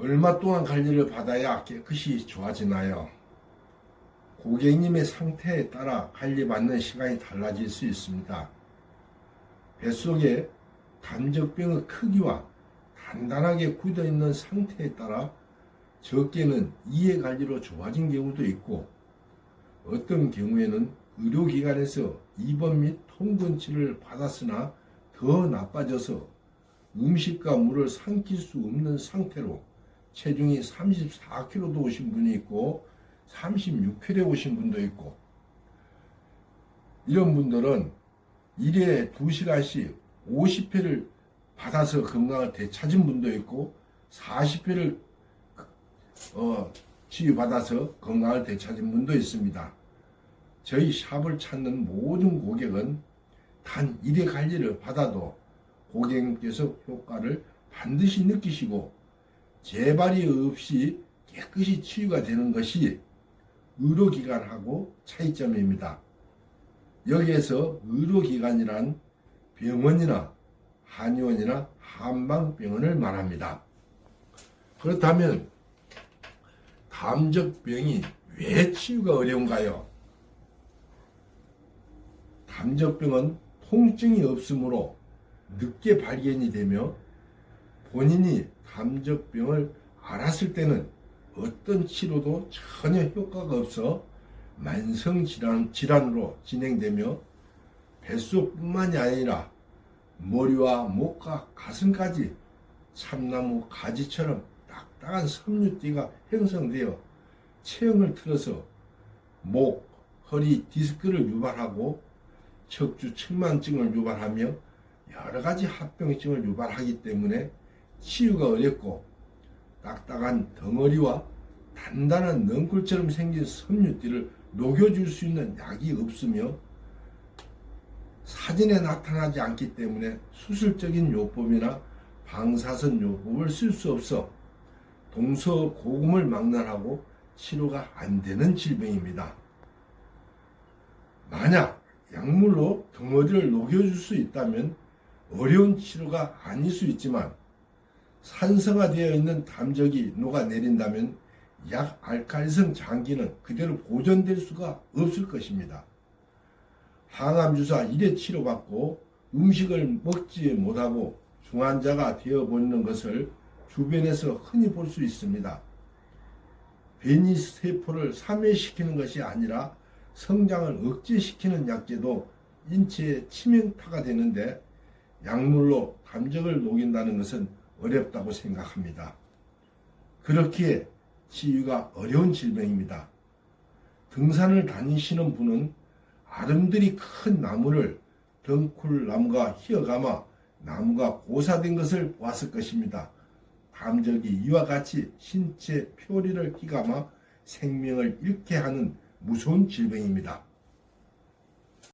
얼마 동안 관리를 받아야 깨끗이 좋아지나요? 고객님의 상태에 따라 관리받는 시간이 달라질 수 있습니다. 뱃속에 담적병의 크기와 단단하게 굳어 있는 상태에 따라 적게는 2회 관리로 좋아진 경우도 있고 어떤 경우에는 의료기관에서 입원 및 통근치를 받았으나 더 나빠져서 음식과 물을 삼킬 수 없는 상태로 체중이 34kg도 오신 분이 있고 36kg에 오신 분도 있고 이런 분들은 1회 2시간씩 50회를 받아서 건강을 되찾은 분도 있고 40회를 어, 치유받아서 건강을 되찾은 분도 있습니다. 저희 샵을 찾는 모든 고객은 단 1회 관리를 받아도 고객님께서 효과를 반드시 느끼시고 재발이 없이 깨끗이 치유가 되는 것이 의료기관하고 차이점입니다. 여기에서 의료기관이란 병원이나 한의원이나 한방병원을 말합니다. 그렇다면 담적병이 왜 치유가 어려운가요? 담적병은 통증이 없으므로 늦게 발견이 되며 본인이 담적병을 알았을 때는 어떤 치료도 전혀 효과가 없어 만성 질환, 질환으로 진행되며 뱃속뿐만이 아니라 머리와 목과 가슴까지 참나무 가지처럼 딱딱한 섬유띠가 형성되어 체형을 틀어서 목, 허리 디스크를 유발하고 척추 측만증을 유발하며 여러 가지 합병증을 유발하기 때문에 치유가 어렵고 딱딱한 덩어리와 단단한 넝쿨처럼 생긴 섬유띠를 녹여줄 수 있는 약이 없으며 사진에 나타나지 않기 때문에 수술적인 요법이나 방사선 요법을 쓸 수 없어 동서고금을 망라하고 치료가 안 되는 질병입니다. 만약 약물로 덩어리를 녹여줄 수 있다면 어려운 치료가 아닐 수 있지만 산성화되어 있는 담적이 녹아내린다면 약 알칼리성 장기는 그대로 보존될 수가 없을 것입니다. 항암주사 1회 치료받고 음식을 먹지 못하고 중환자가 되어버리는 것을 주변에서 흔히 볼 수 있습니다. 변이 세포를 사멸시키는 것이 아니라 성장을 억제시키는 약제도 인체에 치명타가 되는데 약물로 감정을 녹인다는 것은 어렵다고 생각합니다. 그렇기에 치유가 어려운 질병입니다. 등산을 다니시는 분은 아름드리 큰 나무를 덩쿨나무가 휘어감아 나무가 고사된 것을 보았을 것입니다. 감적이 이와 같이 신체 표리를 휘감아 생명을 잃게 하는 무서운 질병입니다.